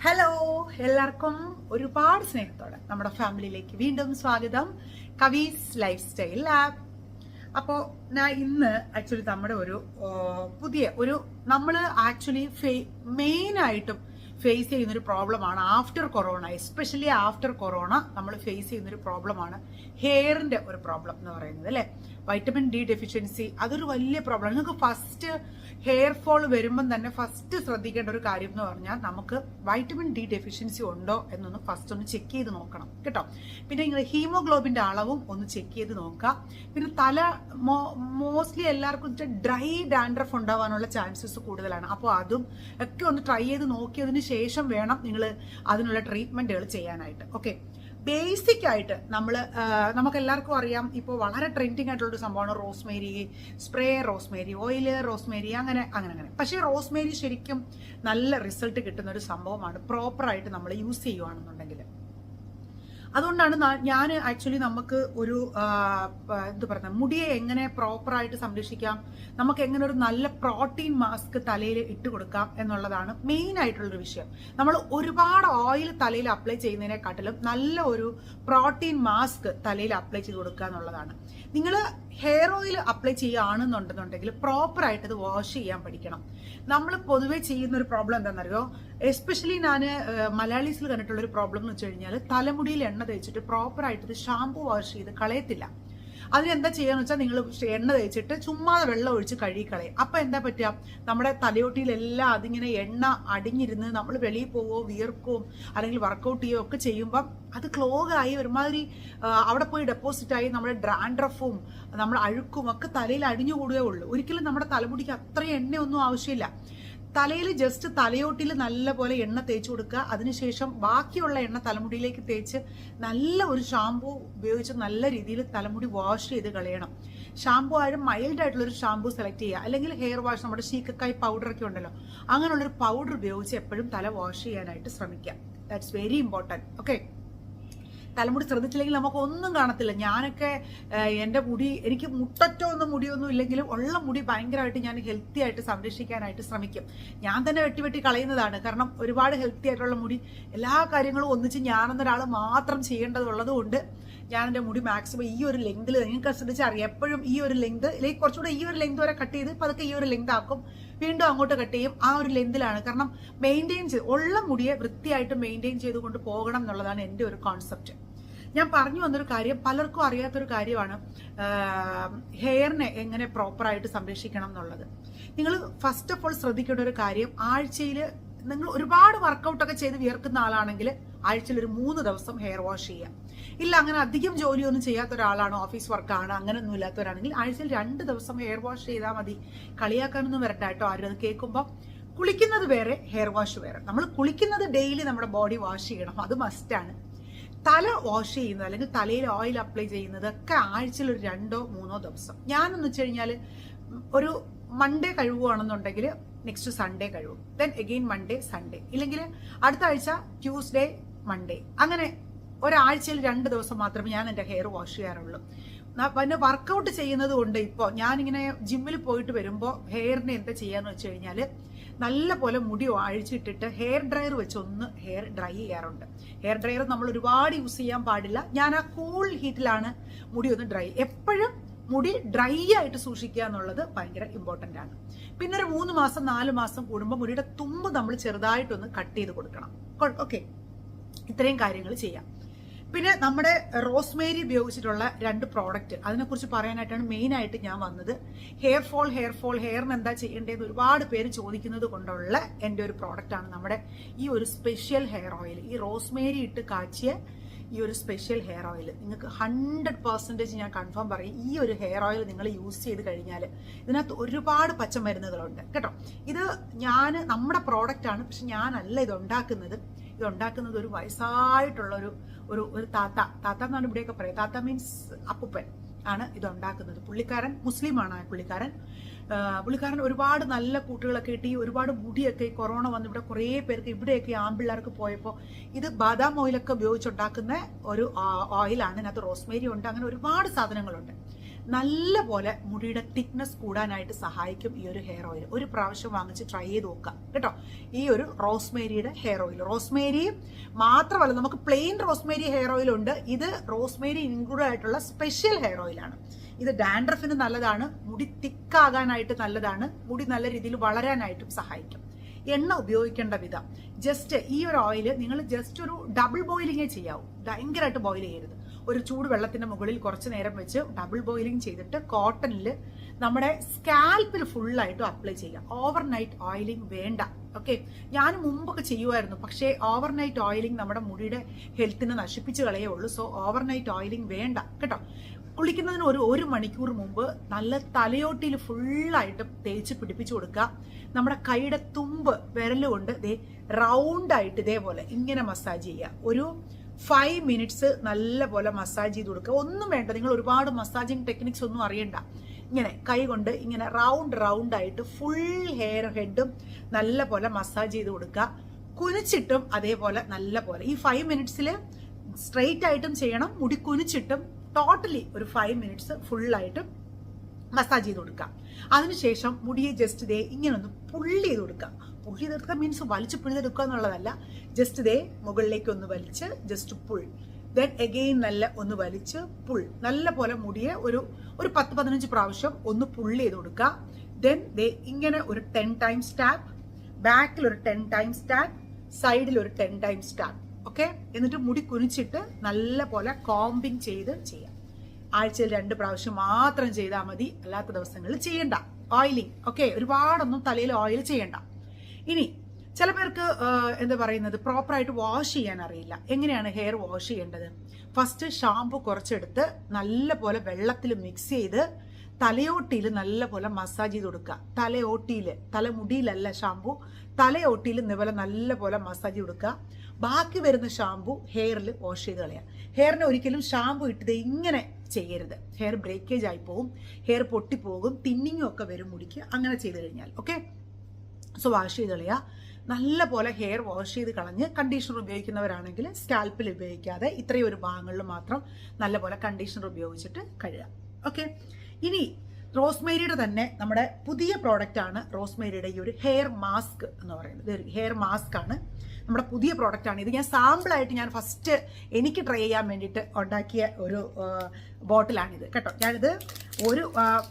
Hello എല്ലാവർക്കും ഒരുപാട് സ്നേഹത്തോടെ നമ്മുടെ ഫാമിലിയിലേക്ക് വീണ്ടും സ്വാഗതം. കവീസ് ലൈഫ് സ്റ്റൈൽ ലാബ് അപ്പോൾ ഞാൻ ഇന്ന് ആക്ച്വലി നമ്മുടെ ഒരു പുതിയ ഒരു നമ്മൾ ആക്ച്വലി മെയിൻ ആയിട്ടും ഫേസ് ചെയ്യുന്ന ഒരു പ്രോബ്ലമാണ് after corona especially after corona നമ്മൾ ഫേസ് ചെയ്യുന്ന ഒരു പ്രോബ്ലമാണ് ഹെയറിന്റെ ഒരു പ്രോബ്ലം എന്ന് പറയുന്നത് അല്ലേ? വൈറ്റമിൻ ഡി ഡെഫിഷ്യൻസി അതൊരു വലിയ പ്രോബ്ലം നിങ്ങൾക്ക് ഫസ്റ്റ് ഹെയർ ഫോൾ വരുമ്പം തന്നെ ഫസ്റ്റ് ശ്രദ്ധിക്കേണ്ട ഒരു കാര്യം എന്ന് പറഞ്ഞാൽ നമുക്ക് വൈറ്റമിൻ ഡി ഡെഫിഷ്യൻസി ഉണ്ടോ എന്നൊന്ന് ഫസ്റ്റ് ഒന്ന് ചെക്ക് ചെയ്ത് നോക്കണം കേട്ടോ. പിന്നെ നിങ്ങൾ ഹീമോഗ്ലോബിന്റെ അളവും ഒന്ന് ചെക്ക് ചെയ്ത് നോക്കുക. പിന്നെ തല മോസ്റ്റ്ലി എല്ലാവർക്കും ഡ്രൈ ഡാൻഡ്രഫ് ഉണ്ടാവാനുള്ള ചാൻസസ് കൂടുതലാണ്. അപ്പോൾ അതും ഒക്കെ ഒന്ന് ട്രൈ ചെയ്ത് നോക്കിയതിന് ശേഷം വേണം നിങ്ങൾ അതിനുള്ള ട്രീറ്റ്മെന്റുകൾ ചെയ്യാനായിട്ട്. ഓക്കെ ബേസിക് ആയിട്ട് നമ്മൾ നമുക്ക് എല്ലാവർക്കും അറിയാം ഇപ്പോൾ വളരെ ട്രെൻഡിങ് ആയിട്ടുള്ള ഒരു സംഭവമാണ് rosemary spray rosemary oil rosemary അങ്ങനെ അങ്ങനെ അങ്ങനെ. പക്ഷേ റോസ്മേരി ശരിക്കും നല്ല റിസൾട്ട് കിട്ടുന്ന ഒരു സംഭവമാണ് പ്രോപ്പറായിട്ട് നമ്മൾ യൂസ് ചെയ്യുവാണെന്നുണ്ടെങ്കിൽ അതുകൊണ്ടാണ് ഞാൻ ആക്ച്വലി നമുക്ക് ഒരു എന്ത് പറയുന്നത് മുടിയെ എങ്ങനെ പ്രോപ്പറായിട്ട് സംരക്ഷിക്കാം നമുക്ക് എങ്ങനെ ഒരു നല്ല പ്രോട്ടീൻ മാസ്ക് തലയിൽ ഇട്ട് കൊടുക്കാം എന്നുള്ളതാണ് മെയിൻ ആയിട്ടുള്ളൊരു വിഷയം. നമ്മൾ ഒരുപാട് ഓയിൽ തലയിൽ അപ്ലൈ ചെയ്യുന്നതിനെക്കാട്ടിലും നല്ല ഒരു പ്രോട്ടീൻ മാസ്ക് തലയിൽ അപ്ലൈ ചെയ്ത് കൊടുക്കുക എന്നുള്ളതാണ്. നിങ്ങൾ ഹെയർ ഓയിൽ അപ്ലൈ ചെയ്യുകയാണെന്നുണ്ടെന്നുണ്ടെങ്കിൽ പ്രോപ്പറായിട്ട് അത് വാഷ് ചെയ്യാൻ പഠിക്കണം. നമ്മൾ പൊതുവെ ചെയ്യുന്ന ഒരു പ്രോബ്ലം എന്താണെന്നറിയോ എസ്പെഷ്യലി ഞാൻ മലയാളീസിൽ കണ്ടിട്ടുള്ള ഒരു പ്രോബ്ലം എന്ന് വെച്ച് കഴിഞ്ഞാൽ തലമുടിയിൽ എണ്ണ തേച്ചിട്ട് പ്രോപ്പറായിട്ട് ഇത് ഷാംപൂ വാഷ് ചെയ്ത് കളയത്തില്ല. അതിനെന്താ ചെയ്യാന്ന് വെച്ചാൽ നിങ്ങൾ എണ്ണ തേച്ചിട്ട് ചുമ്മാതെ വെള്ളം ഒഴിച്ച് കഴുകിക്കളയും. അപ്പൊ എന്താ പറ്റുക? നമ്മുടെ തലയോട്ടിയിലെല്ലാം അതിങ്ങനെ എണ്ണ അടിഞ്ഞിരുന്ന് നമ്മൾ വെളിയിൽ പോവോ വിയർക്കോ അല്ലെങ്കിൽ വർക്കൗട്ട് ചെയ്യുകയോ ഒക്കെ ചെയ്യുമ്പം അത് ക്ലോഗ് ആയി ഒരുമാതിരി അവിടെ പോയി ഡെപ്പോസിറ്റ് ആയി നമ്മുടെ ഡ്രാൻഡ്രഫും നമ്മുടെ അഴുക്കും ഒക്കെ തലയിൽ അടിഞ്ഞു കൂടുകയുള്ളൂ ഒരിക്കലും നമ്മുടെ തലമുടിക്ക് അത്രയും എണ്ണയൊന്നും ആവശ്യമില്ല. തലയിൽ ജസ്റ്റ് തലയോട്ടിൽ നല്ലപോലെ എണ്ണ തേച്ച് കൊടുക്കുക. അതിനുശേഷം ബാക്കിയുള്ള എണ്ണ തലമുടിയിലേക്ക് തേച്ച് നല്ല ഒരു ഷാമ്പു ഉപയോഗിച്ച് നല്ല രീതിയിൽ തലമുടി വാഷ് ചെയ്ത് കളയണം. ഷാമ്പു ആയാലും മൈൽഡ് ആയിട്ടുള്ള ഒരു ഷാമ്പു സെലക്ട് ചെയ്യുക. അല്ലെങ്കിൽ ഹെയർ വാഷ് നമ്മുടെ ശീക്കക്കായ് പൗഡർ ഒക്കെ ഉണ്ടല്ലോ. അങ്ങനെയുള്ളൊരു പൗഡർ ഉപയോഗിച്ച് എപ്പോഴും തല വാഷ് ചെയ്യാനായിട്ട് ശ്രമിക്കുക. ദാറ്റ്സ് വെരി ഇമ്പോർട്ടന്റ് ഓക്കെ തലമുടി ശ്രദ്ധിച്ചില്ലെങ്കിൽ നമുക്ക് ഒന്നും കാണത്തില്ല. ഞാനൊക്കെ എന്റെ മുടി എനിക്ക് മുട്ടറ്റോ ഒന്നും മുടിയൊന്നും ഇല്ലെങ്കിലും ഉള്ള മുടി ഭയങ്കരമായിട്ട് ഞാൻ ഹെൽത്തി ആയിട്ട് സംരക്ഷിക്കാനായിട്ട് ശ്രമിക്കും. ഞാൻ തന്നെ വെട്ടി വെട്ടി കളയുന്നതാണ്. കാരണം ഒരുപാട് ഹെൽത്തി ആയിട്ടുള്ള മുടി എല്ലാ കാര്യങ്ങളും ഒന്നിച്ച് ഞാനെന്നൊരാൾ മാത്രം ചെയ്യേണ്ടതുള്ളത് കൊണ്ട് ഞാൻ എന്റെ മുടി മാക്സിമം ഈ ഒരു ലെങ്തിൽ നിങ്ങൾക്ക് ശ്രദ്ധിച്ചാൽ അറിയാം എപ്പോഴും ഈ ഒരു ലെങ്ത് അല്ലെങ്കിൽ കുറച്ചുകൂടെ ഈ ഒരു ലെങ്ത് വരെ കട്ട് ചെയ്ത് പതുക്കെ ഈ ഒരു ലെങ്ത് ആക്കും. വീണ്ടും അങ്ങോട്ട് കട്ട് ചെയ്യും. ആ ഒരു ലെന്തിലാണ് കാരണം മെയിന്റെയിൻ ചെയ്ത് ഉള്ള മുടിയെ വൃത്തിയായിട്ട് മെയിന്റെയിൻ ചെയ്തുകൊണ്ട് പോകണം എന്നുള്ളതാണ് എന്റെ ഒരു കോൺസെപ്റ്റ് ഞാൻ പറഞ്ഞു വന്നൊരു കാര്യം പലർക്കും അറിയാത്തൊരു കാര്യമാണ് ഹെയറിനെ എങ്ങനെ പ്രോപ്പറായിട്ട് സംരക്ഷിക്കണം എന്നുള്ളത്. നിങ്ങൾ ഫസ്റ്റ് ഓഫ് ഓൾ ശ്രദ്ധിക്കേണ്ട ഒരു കാര്യം ആഴ്ചയിൽ നിങ്ങൾ ഒരുപാട് വർക്കൗട്ടൊക്കെ ചെയ്ത് വിയർക്കുന്ന ആളാണെങ്കിൽ ആഴ്ചയിൽ ഒരു മൂന്ന് ദിവസം ഹെയർ വാഷ് ചെയ്യാം ഇല്ല അങ്ങനെ അധികം ജോലിയൊന്നും ചെയ്യാത്ത ഒരാളാണ് ഓഫീസ് വർക്കാണ് അങ്ങനെയൊന്നും ഇല്ലാത്തവരാണെങ്കിൽ ആഴ്ചയിൽ രണ്ട് ദിവസം ഹെയർ വാഷ് ചെയ്താൽ മതി. കളിയാക്കാനൊന്നും വരണ്ട കേട്ടോ ആരും. അത് കേൾക്കുമ്പോൾ കുളിക്കുന്നത് വേറെ ഹെയർ വാഷ് വേറെ. നമ്മൾ കുളിക്കുന്നത് ഡെയിലി നമ്മുടെ ബോഡി വാഷ് ചെയ്യണം. അത് മസ്റ്റാണ് തല വാഷ് ചെയ്യുന്നത് അല്ലെങ്കിൽ തലയിൽ ഓയിൽ അപ്ലൈ ചെയ്യുന്നത് ഒക്കെ ആഴ്ചയിൽ ഒരു രണ്ടോ മൂന്നോ ദിവസം. ഞാനെന്ന് വെച്ച് കഴിഞ്ഞാൽ ഒരു മൺഡേ കഴുകുകയാണെന്നുണ്ടെങ്കിൽ നെക്സ്റ്റ് സൺഡേ കഴിവും ദെൻ എഗെയിൻ മൺഡേ സൺഡേ ഇല്ലെങ്കിൽ അടുത്ത ആഴ്ച ട്യൂസ്ഡേ മൺഡേ അങ്ങനെ ഒരാഴ്ചയിൽ രണ്ട് ദിവസം മാത്രമേ ഞാൻ എന്റെ ഹെയർ വാഷ് ചെയ്യാറുള്ളൂ. പിന്നെ വർക്കൗട്ട് ചെയ്യുന്നത് കൊണ്ട് ഇപ്പോൾ ഞാനിങ്ങനെ ജിമ്മിൽ പോയിട്ട് വരുമ്പോൾ ഹെയറിന് എന്താ ചെയ്യാന്ന് വെച്ച് കഴിഞ്ഞാൽ നല്ല പോലെ മുടി അഴിച്ചിട്ടിട്ട് ഹെയർ ഡ്രയർ വെച്ച് ഒന്ന് ഹെയർ ഡ്രൈ ചെയ്യാറുണ്ട്. ഹെയർ ഡ്രയർ നമ്മൾ ഒരുപാട് യൂസ് ചെയ്യാൻ പാടില്ല. ഞാൻ ആ കൂൾ ഹീറ്റിലാണ് മുടി ഒന്ന് ഡ്രൈ എപ്പോഴും മുടി ഡ്രൈ ആയിട്ട് സൂക്ഷിക്കുക എന്നുള്ളത് ഭയങ്കര ഇമ്പോർട്ടന്റ് ആണ്. പിന്നെ ഒരു മൂന്ന് മാസം നാല് മാസം കൂടുമ്പോൾ മുടിയുടെ തുമ്പ് നമ്മൾ ചെറുതായിട്ടൊന്ന് കട്ട് ചെയ്ത് കൊടുക്കണം. ഓക്കെ ഇത്രയും കാര്യങ്ങൾ ചെയ്യാം. പിന്നെ നമ്മുടെ റോസ്മേരി ഉപയോഗിച്ചിട്ടുള്ള രണ്ട് പ്രോഡക്റ്റ് അതിനെക്കുറിച്ച് പറയാനായിട്ടാണ് മെയിൻ ആയിട്ട് ഞാൻ വന്നത്. ഹെയർ ഫോൾ ഹെയർ ഫോൾ ഹെയറിന് എന്താ ചെയ്യേണ്ടതെന്ന് ഒരുപാട് പേര് ചോദിക്കുന്നത് കൊണ്ടുള്ള എന്റെ ഒരു പ്രോഡക്റ്റാണ് നമ്മുടെ ഈ ഒരു സ്പെഷ്യൽ ഹെയർ ഓയിൽ ഈ റോസ്മേരി ഇട്ട് കാച്ചിയ ഈ ഒരു സ്പെഷ്യൽ ഹെയർ ഓയിൽ നിങ്ങൾക്ക് ഹൺഡ്രഡ് പെർസെന്റേജ് ഞാൻ കൺഫേം പറയും. ഈ ഒരു ഹെയർ ഓയിൽ നിങ്ങൾ യൂസ് ചെയ്ത് കഴിഞ്ഞാൽ ഇതിനകത്ത് ഒരുപാട് പച്ചമരുന്നുകളുണ്ട്. കേട്ടോ? ഇത് ഞാൻ നമ്മുടെ പ്രോഡക്റ്റാണ് പക്ഷെ ഞാനല്ല ഇത് ഉണ്ടാക്കുന്നത്. ഇത് ഉണ്ടാക്കുന്നത് ഒരു വയസ്സായിട്ടുള്ള ഒരു ഒരു ഒരു താത്ത. താത്ത എന്നാണ് ഇവിടെയൊക്കെ പറയുക. താത്ത മീൻസ് അപ്പുപ്പൻ ആണ് ഇത് ഉണ്ടാക്കുന്നത്. പുള്ളിക്കാരൻ മുസ്ലിമാണ് പുള്ളിക്കാരൻ. പുള്ളിക്കാരൻ ഒരുപാട് നല്ല കൂട്ടുകളൊക്കെ കിട്ടി ഒരുപാട് മുടിയൊക്കെ ഈ കൊറോണ വന്ന് ഇവിടെ കുറേ പേർക്ക് ഇവിടെയൊക്കെ ആമ്പിള്ളേർക്ക് പോയപ്പോൾ ഇത് ബാദാം ഓയിലൊക്കെ ഉപയോഗിച്ചുണ്ടാക്കുന്ന ഒരു ഓയിലാണ്. ഇതിനകത്ത് റോസ്മേരി ഉണ്ട് അങ്ങനെ ഒരുപാട് സാധനങ്ങളുണ്ട്. നല്ല പോലെ മുടിയുടെ തിക്നെസ് കൂടാനായിട്ട് സഹായിക്കും ഈ ഒരു ഹെയർ ഓയിൽ. ഒരു പ്രാവശ്യം വാങ്ങിച്ച് ട്രൈ ചെയ്ത് നോക്കാം കേട്ടോ? ഈ ഒരു റോസ്മേരിയുടെ ഹെയർ ഓയിൽ. റോസ്മേരി മാത്രമല്ല നമുക്ക് പ്ലെയിൻ റോസ്മേരി ഹെയർ ഓയിൽ ഉണ്ട്. ഇത് റോസ്മേരി ഇൻക്ലൂഡ് ആയിട്ടുള്ള സ്പെഷ്യൽ ഹെയർ ഓയിലാണ്. ഇത് ഡാൻഡ്രഫിന് നല്ലതാണ് മുടി തിക്കാകാനായിട്ട് നല്ലതാണ് മുടി നല്ല രീതിയിൽ വളരാനായിട്ടും സഹായിക്കും. എണ്ണ ഉപയോഗിക്കേണ്ട വിധം. ജസ്റ്റ് ഈ ഒരു ഓയിൽ നിങ്ങൾ ജസ്റ്റ് ഒരു ഡബിൾ ബോയിലിങ്ങേ ചെയ്യാവൂ. ഭയങ്കരമായിട്ട് ബോയിൽ ചെയ്യരുത്. ഒരു ചൂട് വെള്ളത്തിന്റെ മുകളിൽ കുറച്ച് നേരം വെച്ച് ഡബിൾ ബോയിലിംഗ് ചെയ്തിട്ട് കോട്ടണിൽ നമ്മുടെ സ്കാൽപ്പിൽ ഫുള്ളായിട്ടും അപ്ലൈ ചെയ്യുക ഓവർ നൈറ്റ് ഓയിലിംഗ് വേണ്ട. ഓക്കെ ഞാൻ മുമ്പൊക്കെ ചെയ്യുമായിരുന്നു. പക്ഷേ ഓവർ നൈറ്റ് ഓയിലിംഗ് നമ്മുടെ മുടിയുടെ ഹെൽത്തിനെ നശിപ്പിച്ച് കളയേ ഉള്ളൂ. സോ ഓവർ നൈറ്റ് ഓയിലിംഗ് വേണ്ട. കേട്ടോ? കുളിക്കുന്നതിന് ഒരു ഒരു മണിക്കൂർ മുമ്പ് നല്ല തലയോട്ടിയിൽ ഫുള്ളായിട്ട് തേച്ച് പിടിപ്പിച്ചു കൊടുക്കുക. നമ്മുടെ കൈയുടെ തുമ്പ് വിരലുകൊണ്ട് ദേ റൗണ്ട് ആയിട്ട് ഇതേപോലെ ഇങ്ങനെ മസാജ് ചെയ്യുക. ഒരു ഫൈവ് മിനിറ്റ്സ് നല്ല പോലെ മസാജ് ചെയ്ത് കൊടുക്കുക. ഒന്നും വേണ്ട നിങ്ങൾ ഒരുപാട് മസാജിങ് ടെക്നിക്സ് ഒന്നും അറിയണ്ട. ഇങ്ങനെ കൈ കൊണ്ട് ഇങ്ങനെ റൗണ്ട് റൗണ്ട് ആയിട്ട് ഫുൾ ഹെയർ ഹെഡും നല്ല പോലെ മസാജ് ചെയ്ത് കൊടുക്കുക. കുനിച്ചിട്ടും അതേപോലെ നല്ല പോലെ ഈ ഫൈവ് മിനിറ്റ്സിൽ സ്ട്രെയിറ്റ് ആയിട്ടും ചെയ്യണം മുടി കുനിച്ചിട്ടും ടോട്ടലി ഒരു ഫൈവ് മിനിറ്റ്സ് ഫുള്ളായിട്ട് മസാജ് ചെയ്ത് കൊടുക്കുക. അതിനുശേഷം മുടിയെ ജസ്റ്റ് ദേ ഇങ്ങനെ ഒന്ന് പുള്ളി ചെയ്ത് കൊടുക്കുക. പുള്ളി ചെയ്തെടുക്കുക മീൻസ് വലിച്ച് പിഴുതെടുക്കുക എന്നുള്ളതല്ല. ജസ്റ്റ് ദേ മുകളിലേക്ക് ഒന്ന് വലിച്ച് ജസ്റ്റ് പുൾ ദെൻ എഗെയിൻ നല്ല ഒന്ന് വലിച്ച് പുൾ നല്ല പോലെ മുടിയെ ഒരു ഒരു പത്ത് പതിനഞ്ച് പ്രാവശ്യം ഒന്ന് പുള്ളി ചെയ്ത് കൊടുക്കുക. ദെൻ ദേ ഇങ്ങനെ ഒരു ടെൻ ടൈംസ് ടാപ്പ് ബാക്കിൽ ഒരു ടെൻ ടൈംസ് ടാപ്പ് സൈഡിൽ ഒരു ടെൻ ടൈംസ് ടാപ്പ് ഓക്കെ? എന്നിട്ട് മുടി കുനിച്ചിട്ട് നല്ല പോലെ കോമ്പിങ് ചെയ്ത് ചെയ്യാം. ആഴ്ചയിൽ രണ്ട് പ്രാവശ്യം മാത്രം ചെയ്താൽ മതി. അല്ലാത്ത ദിവസങ്ങളിൽ ചെയ്യണ്ട. Oiling okay? ഒരുപാടൊന്നും തലയിൽ ഓയിൽ ചെയ്യണ്ട. ഇനി ചില പേർക്ക് എന്താ പറയുന്നത്? പ്രോപ്പറായിട്ട് വാഷ് ചെയ്യാൻ അറിയില്ല. എങ്ങനെയാണ് ഹെയർ വാഷ് ചെയ്യേണ്ടത്? ഫസ്റ്റ് ഷാമ്പു കുറച്ചെടുത്ത് നല്ല പോലെ വെള്ളത്തിൽ മിക്സ് ചെയ്ത് തലയോട്ടിയിൽ നല്ല പോലെ മസാജ് ചെയ്ത് കൊടുക്കുക. തലയോട്ടിയിൽ തലമുടിയിലല്ല ഷാമ്പു തലയോട്ടിയിൽ നിവലെ നല്ല പോലെ മസാജ് ചെയ്ത് കൊടുക്കുക. ബാക്കി വരുന്ന ഷാമ്പു ഹെയറിൽ വാഷ് ചെയ്ത് കളയാം. ഹെയറിനെ ഒരിക്കലും ഷാമ്പു ഇട്ടത് ഇങ്ങനെ ചെയ്യരുത്. ഹെയർ ബ്രേക്കേജ് ആയി പോകും ഹെയർ പൊട്ടിപ്പോകും. തിന്നിങ്ങും ഒക്കെ വരും മുടിക്ക്. അങ്ങനെ ചെയ്ത് കഴിഞ്ഞാൽ ഓക്കെ സോ വാഷ് ചെയ്ത് കളയുക നല്ല പോലെ ഹെയർ വാഷ് ചെയ്ത് കളഞ്ഞ് കണ്ടീഷണർ ഉപയോഗിക്കുന്നവരാണെങ്കിൽ സ്കാൽപ്പിൽ ഉപയോഗിക്കാതെ ഇത്രയും ഒരു ഭാഗങ്ങളിൽ മാത്രം നല്ല പോലെ കണ്ടീഷണർ ഉപയോഗിച്ചിട്ട് കഴുകുക ഓക്കെ ഇനി റോസ്മേരിയുടെ തന്നെ നമ്മുടെ പുതിയ പ്രോഡക്റ്റ് ആണ് റോസ്മേരിയുടെ ഈ ഒരു ഹെയർ മാസ്ക് എന്ന് പറയുന്നത്. ഹെയർ മാസ്ക് ആണ്. നമ്മുടെ പുതിയ പ്രോഡക്റ്റ് ആണ്. ഇത് ഞാൻ സാമ്പിളായിട്ട് ഞാൻ ഫസ്റ്റ് എനിക്ക് ട്രൈ ചെയ്യാൻ വേണ്ടിയിട്ട് ഉണ്ടാക്കിയ ഒരു ബോട്ടിലാണിത് കേട്ടോ? ഞാനിത് ഒരു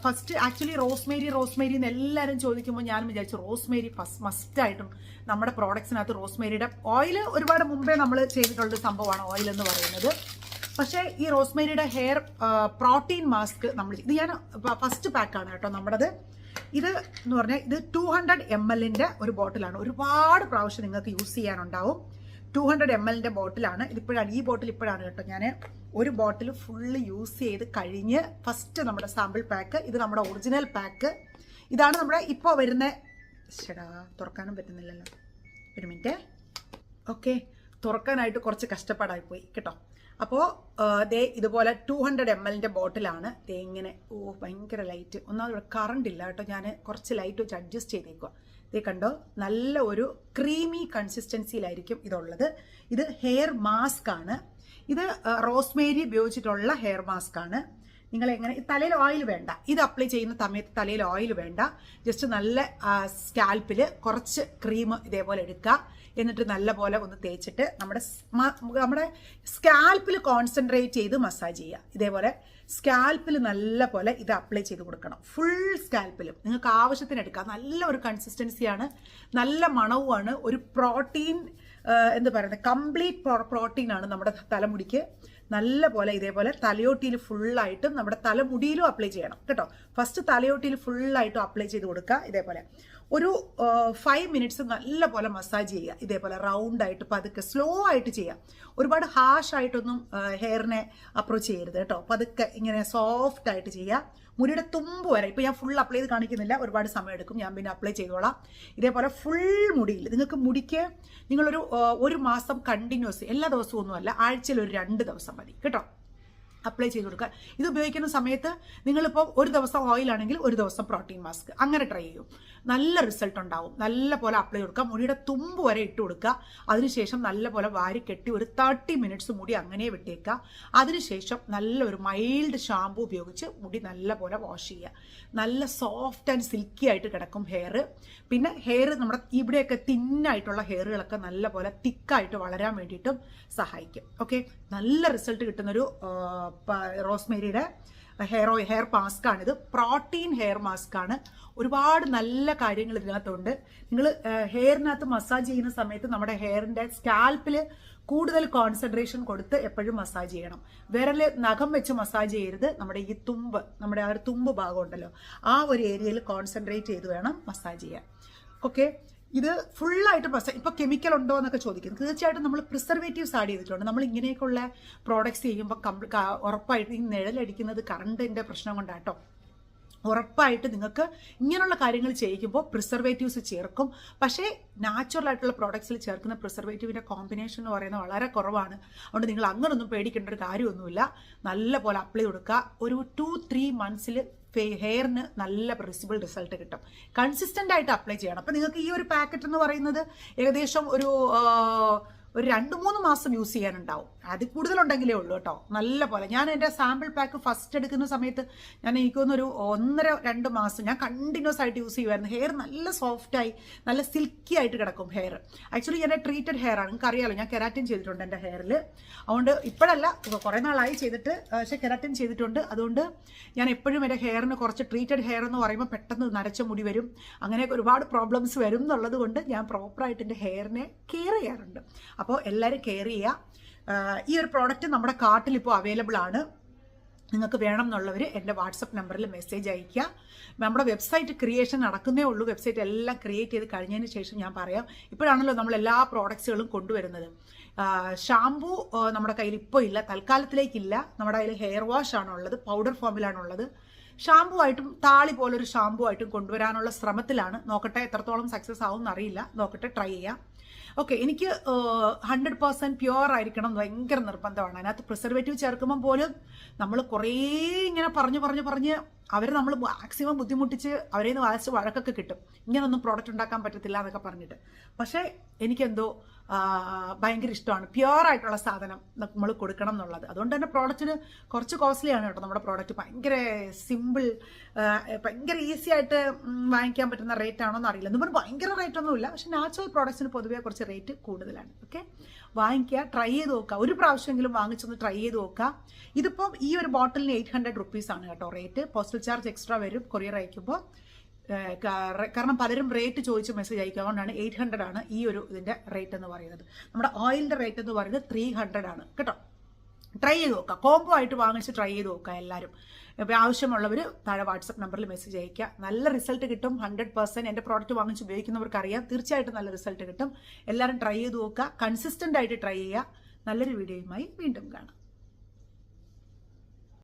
ഫസ്റ്റ് ആക്ച്വലി റോസ്മേരി റോസ്മേരി എന്ന് എല്ലാവരും ചോദിക്കുമ്പോൾ ഞാനും വിചാരിച്ചു റോസ്മേരി ഫസ്റ്റ് മസ്റ്റായിട്ടും നമ്മുടെ പ്രോഡക്ട്സിനകത്ത് റോസ്മേരിയുടെ ഓയിൽ ഒരുപാട് മുമ്പേ നമ്മൾ ചെയ്തിട്ടുള്ള സംഭവമാണ് ഓയിൽ എന്ന് പറയുന്നത്. പക്ഷേ ഈ റോസ്മേരിയുടെ ഹെയർ പ്രോട്ടീൻ മാസ്ക് നമ്മൾ ഇത് ഞാൻ ഫസ്റ്റ് പാക്കാണ് കേട്ടോ നമ്മുടേത്. ഇത് എന്ന് പറഞ്ഞാൽ ഇത് ടു ഹൺഡ്രഡ് എം എല്ലിന്റെ ഒരു ബോട്ടിലാണ്. ഒരുപാട് പ്രാവശ്യം നിങ്ങൾക്ക് യൂസ് ചെയ്യാനുണ്ടാവും. ടു ഹൺഡ്രഡ് എം എല്ലിന്റെ ബോട്ടിലാണ്. ഇതിപ്പോഴാണ് ഈ ബോട്ടിൽ ഇപ്പോഴാണ് കേട്ടോ ഞാൻ ഒരു ബോട്ടിൽ ഫുള്ള് യൂസ് ചെയ്ത് കഴിഞ്ഞ് ഫസ്റ്റ് നമ്മുടെ സാമ്പിൾ പാക്ക് ഇത് നമ്മുടെ ഒറിജിനൽ പാക്ക് ഇതാണ് നമ്മുടെ ഇപ്പോൾ വരുന്ന ശടാ തുറക്കാനും പറ്റുന്നില്ലല്ലോ. ഒരു മിനിറ്റ്. ഓക്കെ തുറക്കാനായിട്ട് കുറച്ച് കഷ്ടപ്പാടായി പോയി കേട്ടോ. അപ്പോൾ ദേ ഇതുപോലെ ടു ഹൺഡ്രഡ് എം എല്ലിന്റെ ബോട്ടിലാണ് ദേ ഇങ്ങനെ ഓ ഭയങ്കര ലൈറ്റ് ഒന്നാമത് ഇവിടെ കറണ്ട് ഇല്ല കേട്ടോ ഞാൻ കുറച്ച് ലൈറ്റ് വെച്ച് അഡ്ജസ്റ്റ് ചെയ്തേക്കുക ദേ കണ്ടോ നല്ല ഒരു ക്രീമി കൺസിസ്റ്റൻസിയിലായിരിക്കും ഇതുള്ളത്. ഇത് ഹെയർ മാസ്ക് ആണ്. ഇത് റോസ്മേരി ഉപയോഗിച്ചിട്ടുള്ള ഹെയർ മാസ്ക് ആണ്. നിങ്ങൾ എങ്ങനെ തലയിൽ ഓയിൽ വേണ്ട. ഇത് അപ്ലൈ ചെയ്യുന്ന സമയത്ത് തലയിൽ ഓയിൽ വേണ്ട. ജസ്റ്റ് നല്ല സ്കാൽപ്പിൽ കുറച്ച് ക്രീം ഇതേപോലെ എടുക്കുക. എന്നിട്ട് നല്ലപോലെ ഒന്ന് തേച്ചിട്ട് നമ്മുടെ നമ്മുടെ സ്കാൽപ്പിൽ കോൺസെൻട്രേറ്റ് ചെയ്ത് മസാജ് ചെയ്യുക. ഇതേപോലെ സ്കാൽപ്പിൽ നല്ല പോലെ ഇത് അപ്ലൈ ചെയ്ത് കൊടുക്കണം. ഫുൾ സ്കാൽപ്പിലും നിങ്ങൾക്ക് ആവശ്യത്തിന് എടുക്കാം. നല്ല ഒരു കൺസിസ്റ്റൻസിയാണ് നല്ല മണവുമാണ്. ഒരു പ്രോട്ടീൻ എന്താ പറയുന്നത് കംപ്ലീറ്റ് പ്രോട്ടീൻ ആണ് നമ്മുടെ തലമുടിക്ക്. നല്ല പോലെ ഇതേപോലെ തലയോട്ടിയിൽ ഫുള്ളായിട്ടും നമ്മുടെ തലമുടിയിലും അപ്ലൈ ചെയ്യണം കേട്ടോ. ഫസ്റ്റ് തലയോട്ടിയിൽ ഫുള്ളായിട്ടും അപ്ലൈ ചെയ്ത് കൊടുക്കുക ഇതേപോലെ. ഒരു ഫൈവ് മിനിറ്റ്സ് നല്ല പോലെ മസാജ് ചെയ്യുക ഇതേപോലെ റൗണ്ട് ആയിട്ട് പതുക്കെ സ്ലോ ആയിട്ട് ചെയ്യുക. ഒരുപാട് ഹാഷ് ആയിട്ടൊന്നും ഹെയറിനെ അപ്രോച്ച് ചെയ്യരുത് കേട്ടോ. പതുക്കെ ഇങ്ങനെ സോഫ്റ്റ് ആയിട്ട് ചെയ്യുക. മുടിയുടെ തുമ്പ് വരെ ഇപ്പോൾ ഞാൻ ഫുൾ അപ്ലൈ ചെയ്ത് കാണിക്കുന്നില്ല ഒരുപാട് സമയം എടുക്കും ഞാൻ പിന്നെ അപ്ലൈ ചെയ്തോളാം. ഇതേപോലെ ഫുൾ മുടിയിൽ നിങ്ങൾക്ക് മുടിക്ക് നിങ്ങളൊരു ഒരു മാസം കണ്ടിന്യൂസ് എല്ലാ ദിവസവും ഒന്നുമല്ല ആഴ്ചയിൽ ഒരു രണ്ട് ദിവസം മതി കേട്ടോ? അപ്ലൈ ചെയ്ത് കൊടുക്കുക. ഇത് ഉപയോഗിക്കുന്ന സമയത്ത് നിങ്ങളിപ്പോൾ ഒരു ദിവസം ഓയിലാണെങ്കിൽ ഒരു ദിവസം പ്രോട്ടീൻ മാസ്ക് അങ്ങനെ ട്രൈ ചെയ്യും. നല്ല റിസൾട്ട് ഉണ്ടാവും. നല്ല പോലെ അപ്ലൈ കൊടുക്കുക. മുടിയുടെ തുമ്പ് വരെ ഇട്ട് കൊടുക്കുക. അതിനുശേഷം നല്ല പോലെ വാരി കെട്ടി ഒരു തേർട്ടി മിനിറ്റ്സ് മുടി അങ്ങനെ വിട്ടേക്കുക അതിനുശേഷം നല്ല ഒരു മൈൽഡ് ഷാമ്പു ഉപയോഗിച്ച് മുടി നല്ല പോലെ വാഷ് ചെയ്യുക. നല്ല സോഫ്റ്റ് ആൻഡ് സിൽക്കി ആയിട്ട് കിടക്കും ഹെയർ പിന്നെ ഹെയർ നമ്മുടെ ഇവിടെയൊക്കെ തിന്നായിട്ടുള്ള ഹെയറുകളൊക്കെ നല്ല പോലെ തിക്കായിട്ട് വളരാൻ വേണ്ടിയിട്ടും സഹായിക്കും. ഓക്കെ നല്ല റിസൾട്ട് കിട്ടുന്നൊരു റോസ്മേരിയുടെ ഹെയർ ഓയിൽ ഹെയർ മാസ്ക് ഇത് പ്രോട്ടീൻ ഹെയർ മാസ്ക് ആണ് ഒരുപാട് നല്ല കാര്യങ്ങൾ ഇതിനകത്തുണ്ട്. നിങ്ങൾ ഹെയറിനകത്ത് മസാജ് ചെയ്യുന്ന സമയത്ത് നമ്മുടെ ഹെയറിന്റെ സ്കാൽപ്പിൽ കൂടുതൽ കോൺസെൻട്രേഷൻ കൊടുത്ത് എപ്പോഴും മസാജ് ചെയ്യണം. വിരൽ നഖം വെച്ച് മസാജ് ചെയ്യരുത്. നമ്മുടെ ഈ തുമ്പ് നമ്മുടെ ആ ഒരു തുമ്പ് ഭാഗം ഉണ്ടല്ലോ ആ ഒരു ഏരിയയിൽ കോൺസെൻട്രേറ്റ് ചെയ്ത് വേണം മസാജ് ചെയ്യാൻ. ഓക്കെ? ഇത് ഫുള്ളായിട്ട് മസാജ് ഇപ്പോൾ കെമിക്കൽ ഉണ്ടോ എന്നൊക്കെ ചോദിക്കുന്നു. തീർച്ചയായിട്ടും നമ്മൾ പ്രിസർവേറ്റീവ്സ് ആഡ് ചെയ്തിട്ടുണ്ട്. നമ്മൾ ഇങ്ങനെയൊക്കെയുള്ള പ്രോഡക്റ്റ്സ് ചെയ്യുമ്പോൾ ഉറപ്പായിട്ട് ഈ നിഴലടിക്കുന്നത് കറണ്ടിന്റെ പ്രശ്നം കൊണ്ടാട്ടോ. ഉറപ്പായിട്ട് നിങ്ങൾക്ക് ഇങ്ങനെയുള്ള കാര്യങ്ങൾ ചെയ്യിക്കുമ്പോൾ പ്രിസർവേറ്റീവ്സ് ചേർക്കും. പക്ഷേ നാച്ചുറൽ ആയിട്ടുള്ള പ്രോഡക്ട്സിൽ ചേർക്കുന്ന പ്രിസർവേറ്റീവിന്റെ കോമ്പിനേഷൻ എന്ന് പറയുന്നത് വളരെ കുറവാണ്. അതുകൊണ്ട് നിങ്ങൾ അങ്ങനൊന്നും പേടിക്കേണ്ട ഒരു കാര്യമൊന്നുമില്ല. നല്ല പോലെ അപ്ലൈ കൊടുക്കുക. ഒരു ടു ത്രീ മന്ത്സിൽ ഹെയറിന് നല്ല പ്രിസിബിൾ റിസൾട്ട് കിട്ടും. കൺസിസ്റ്റന്റ് ആയിട്ട് അപ്ലൈ ചെയ്യണം. അപ്പം നിങ്ങൾക്ക് ഈ ഒരു പാക്കറ്റ് എന്ന് പറയുന്നത് ഏകദേശം ഒരു ഒരു രണ്ട് മൂന്ന് മാസം യൂസ് ചെയ്യാനുണ്ടാവും. അത് കൂടുതലുണ്ടെങ്കിലേ ഉള്ളൂ കേട്ടോ. നല്ല പോലെ. ഞാൻ എന്റെ സാമ്പിൾ പാക്ക് ഫസ്റ്റ് എടുക്കുന്ന സമയത്ത് ഞാൻ എനിക്കൊന്നൊരു ഒന്നര രണ്ട് മാസം ഞാൻ കണ്ടിന്യൂസ് ആയിട്ട് യൂസ് ചെയ്യുമായിരുന്നു ഹെയർ നല്ല സോഫ്റ്റായി നല്ല സിൽക്കി ആയിട്ട് കിടക്കും ഹെയർ ആക്ച്വലി എന്റെ ട്രീറ്റഡ് ഹെയർ ആണ്. നിങ്ങൾക്ക് അറിയാലോ ഞാൻ കെരാറ്റിൻ ചെയ്തിട്ടുണ്ട് എന്റെ ഹെയറിൽ അതുകൊണ്ട് ഇപ്പോഴല്ല ഇപ്പൊ കുറേ നാളായി ചെയ്തിട്ട് പക്ഷേ കെരാറ്റിൻ ചെയ്തിട്ടുണ്ട്. അതുകൊണ്ട് ഞാൻ എപ്പോഴും എന്റെ ഹെയറിന് കുറച്ച് ട്രീറ്റഡ് ഹെയർ എന്ന് പറയുമ്പോൾ പെട്ടെന്ന് നരച്ച മുടി വരും. അങ്ങനെയൊക്കെ ഒരുപാട് പ്രോബ്ലംസ് വരും എന്നുള്ളത് കൊണ്ട് ഞാൻ പ്രോപ്പറായിട്ട് എന്റെ ഹെയറിനെ കെയർ ചെയ്യാറുണ്ട്. അപ്പോൾ എല്ലാവരും കെയർ ചെയ്യുക ഈ ഒരു പ്രോഡക്റ്റ് നമ്മുടെ കാർട്ടിൽ ഇപ്പോൾ അവൈലബിൾ ആണ്. നിങ്ങൾക്ക് വേണം എന്നുള്ളവർ എന്റെ വാട്സപ്പ് നമ്പറിൽ മെസ്സേജ് അയയ്ക്കുക. നമ്മുടെ വെബ്സൈറ്റ് ക്രിയേഷൻ നടക്കുന്നേ ഉള്ളൂ. വെബ്സൈറ്റ് എല്ലാം ക്രിയേറ്റ് ചെയ്ത് കഴിഞ്ഞതിന് ശേഷം ഞാൻ പറയാം. ഇപ്പോഴാണല്ലോ നമ്മൾ എല്ലാ പ്രോഡക്റ്റ്സുകളും കൊണ്ടുവരുന്നത്. ഷാംപൂ നമ്മുടെ കയ്യിൽ ഇപ്പോൾ ഇല്ല. തൽക്കാലത്തിലേക്കില്ല. നമ്മുടെ കയ്യിൽ ഹെയർ വാഷ് ആണുള്ളത്. പൗഡർ ഫോമിലാണുള്ളത് ഷാംപൂ ആയിട്ടും താളി പോലൊരു ഷാംപൂ ആയിട്ടും കൊണ്ടുവരാനുള്ള ശ്രമത്തിലാണ്. നോക്കട്ടെ എത്രത്തോളം സക്സസ് ആവും എന്നറിയില്ല. നോക്കട്ടെ ട്രൈ ചെയ്യാം. ഓക്കെ എനിക്ക് ഹൺഡ്രഡ് പേഴ്സന്റ് പ്യുവർ ആയിരിക്കണം ഭയങ്കര നിർബന്ധമാണ്. അതിനകത്ത് പ്രിസർവേറ്റീവ് ചേർക്കുമ്പോൾ പോലും നമ്മൾ കുറേ ഇങ്ങനെ പറഞ്ഞു പറഞ്ഞു പറഞ്ഞ് അവരെ നമ്മൾ മാക്സിമം ബുദ്ധിമുട്ടിച്ച് അവരെ നിന്ന് വായിച്ച് വഴക്കൊക്കെ കിട്ടും. ഇങ്ങനൊന്നും പ്രോഡക്റ്റ് ഉണ്ടാക്കാൻ പറ്റത്തില്ല എന്നൊക്കെ പറഞ്ഞിട്ട്. പക്ഷേ എനിക്കെന്തോ ഭയങ്കര ഇഷ്ടമാണ്. പ്യുവർ ആയിട്ടുള്ള സാധനം നമ്മൾ കൊടുക്കണം എന്നുള്ളത്. അതുകൊണ്ട് തന്നെ പ്രോഡക്റ്റിന് കുറച്ച് കോസ്റ്റ്ലിയാണ് കേട്ടോ നമ്മുടെ പ്രോഡക്റ്റ് ഭയങ്കര സിമ്പിൾ ഭയങ്കര ഈസി ആയിട്ട് വാങ്ങിക്കാൻ പറ്റുന്ന റേറ്റ് ആണോ എന്ന് അറിയില്ല നമ്മൾ ഭയങ്കര റേറ്റ് ഒന്നുമില്ല പക്ഷെ നാച്ചുറൽ പ്രോഡക്ട്സിന് പൊതുവേ കുറച്ച് റേറ്റ് കൂടുതലാണ്. ഓക്കെ വാങ്ങിക്കുക ട്രൈ ചെയ്ത് നോക്കുക ഒരു പ്രാവശ്യമെങ്കിലും വാങ്ങിച്ചൊന്ന് ട്രൈ ചെയ്ത് നോക്കുക ഇതിപ്പം ഈ ഒരു ബോട്ടിലിന് എയ്റ്റ് ഹൺഡ്രഡ് റുപ്പീസ് ആണ് കേട്ടോ റേറ്റ് പോസ്റ്റൽ ചാർജ് എക്സ്ട്രാ വരും. കൊറിയർ അയക്കുമ്പോൾ കാരണം പലരും റേറ്റ് ചോദിച്ച് മെസ്സേജ് അയക്കുക അതുകൊണ്ടാണ് എയ്റ്റ് ഹൺഡ്രഡ് ആണ് ഈ ഒരു ഇതിന്റെ റേറ്റ് എന്ന് പറയുന്നത്. നമ്മുടെ ഓയിലിന്റെ റേറ്റ് എന്ന് പറയുന്നത് ത്രീ ഹൺഡ്രഡ് ആണ്. കേട്ടോ? ട്രൈ ചെയ്ത് നോക്കുക കോംബോ ആയിട്ട് വാങ്ങിച്ച് ട്രൈ ചെയ്ത് നോക്കുക എല്ലാവരും ഇപ്പോൾ ആവശ്യമുള്ളവർ താഴെ വാട്സപ്പ് നമ്പറിൽ മെസ്സേജ് അയക്കുക നല്ല റിസൾട്ട് കിട്ടും. ഹൺഡ്രഡ് പെർസെന്റ് എന്റെ പ്രോഡക്റ്റ് വാങ്ങിച്ച് ഉപയോഗിക്കുന്നവർക്ക് അറിയാം തീർച്ചയായിട്ടും നല്ല റിസൾട്ട് കിട്ടും. എല്ലാവരും ട്രൈ ചെയ്ത് നോക്കുക. കൺസിസ്റ്റന്റ് ആയിട്ട് ട്രൈ ചെയ്യുക. നല്ലൊരു വീഡിയോയുമായി വീണ്ടും കാണാം.